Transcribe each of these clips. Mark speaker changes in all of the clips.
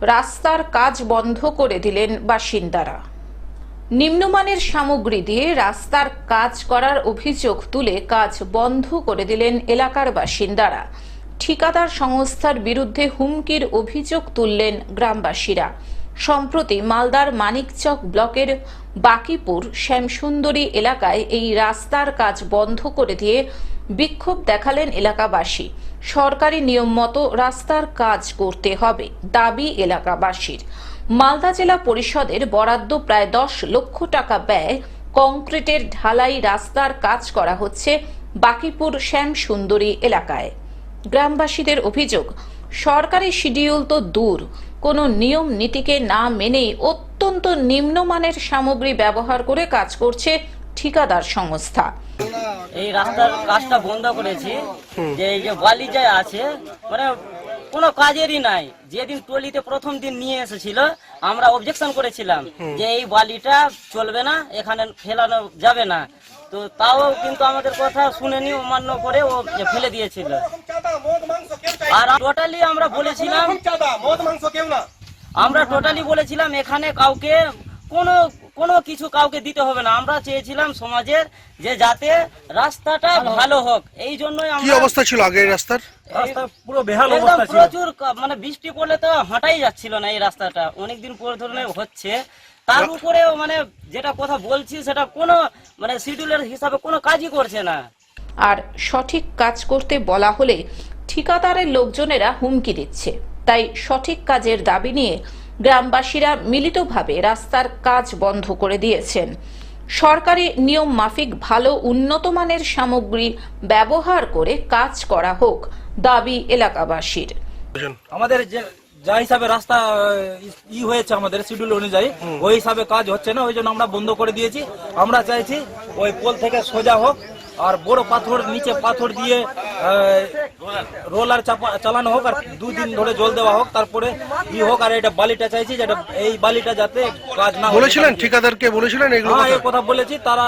Speaker 1: রাস্তার কাজ বন্ধ করে দিলেন বাসিন্দারা। নিম্নমানের সামগ্রী দিয়ে রাস্তার কাজ করার অভিযোগ তুলে কাজ বন্ধ করে দিলেন এলাকার বাসিন্দারা। ঠিকাদার সংস্থার বিরুদ্ধে হুমকির অভিযোগ তুললেন গ্রামবাসীরা। সম্প্রতি মালদার মানিকচক ব্লকের বাকিপুর শ্যামসুন্দরী এলাকায় এই রাস্তার কাজ বন্ধ করে দিয়ে বিক্ষোভ দেখালেন এলাকাবাসী। সরকারি নিয়ম মতো রাস্তার কাজ করতে হবে, দাবি এলাকাবাসীর। মালদা জেলা পরিষদের বরাদ্দ প্রায় দশ লক্ষ টাকা ব্যয় কংক্রিটের ঢালাই রাস্তার কাজ করা হচ্ছে বাকিপুর শ্যাম সুন্দরী এলাকায়। গ্রামবাসীদের অভিযোগ, সরকারি শিডিউল তো দূর কোনো নিয়ম নীতিকে না মেনেই অত্যন্ত নিম্নমানের সামগ্রী ব্যবহার করে কাজ করছে ঠিকাদার সংস্থা।
Speaker 2: এই রাস্তার কাজটা বন্ধ করেছি। যে এই যে বালি যে আছে মানে কোনো কাজেরই নাই। যেদিন টলিতে প্রথম দিন নিয়ে এসেছিল, আমরা অবজেকশন করেছিলাম যে এই বালিটা চলবে না, এখানে ফেলানো যাবে না। তো তাও কিন্তু আমাদের কথা শুনেনি, অমান্য করে ও ফেলে দিয়েছিল। আর টোটালি আমরা বলেছিলাম
Speaker 3: চাঁদা মদ মাংস কেউ না।
Speaker 2: আমরা টোটালি বলেছিলাম এখানে কাউকে কোনো কোনো কিছু কাউকে দিতে হবে না। আমরা চেয়েছিলাম সমাজের যে যাতে রাস্তাটা ভালো হোক। এই জন্যই
Speaker 4: কি অবস্থা ছিল আগের রাস্তার?
Speaker 3: পুরো বেহাল অবস্থা ছিল।
Speaker 2: প্রচুর মানে বৃষ্টি পড়লে তো হাঁটাই যাচ্ছিল না এই রাস্তাটা। অনেকদিন পর ধরনের হচ্ছে। তার উপরেও মানে যেটা কথা বলছি সেটা কোনো মানে শিডিউলের হিসাবে কোনো কাজই করছে না।
Speaker 1: আর সঠিক কাজ করতে বলা হলে ঠিকাদারের লোকজনেরা হুমকি দিচ্ছে। তাই সঠিক কাজের দাবি নিয়ে গ্রামবাসীরা মিলিতভাবে রাস্তার কাজ বন্ধ করে দিয়েছেন। সরকারি নিয়ম মাফিক ভালো উন্নত মানের সামগ্রী ব্যবহার করে কাজ করা হোক দাবি এলাকাবাসীর।
Speaker 3: আমাদের যে যা হিসাবে রাস্তা ই হয়েছে আমাদের শিডিউল অনুযায়ী ওই হিসাবে কাজ হচ্ছে না ওই জন্য আমরা বন্ধ করে দিয়েছি। আমরা চাইছি ওই পোল থেকে সোজা হোক আর বড় পাথর নিচে পাথর দিয়ে রোলার চাপা চালানো হোক আর দুদিন ধরে জল দেওয়া হোক তারপরে ই হোক আর এটা বালিটা চাইছি যেটা এই বালিটা যাতে কাজ না
Speaker 4: বলেছিলেন ঠিকাদারকে বলেছিলেন এগুলো
Speaker 3: হ্যাঁ
Speaker 4: কথা?
Speaker 3: এই কথা বলেছি তারা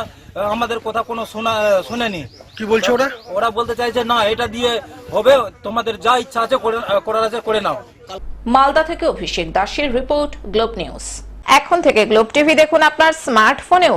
Speaker 3: আমাদের কথা কোনো শোনা শুনেনি।
Speaker 4: কি বলছে ওরা?
Speaker 3: ওরা বলতে চাইছে না এটা দিয়ে হবে তোমাদের যা ইচ্ছা আছে করে- করার আছে করে নাও।
Speaker 1: মালদা থেকে অভিষেক দাসের রিপোর্ট গ্লোব নিউজ। এখন থেকে গ্লোব টিভি দেখুন আপনার স্মার্টফোনেও।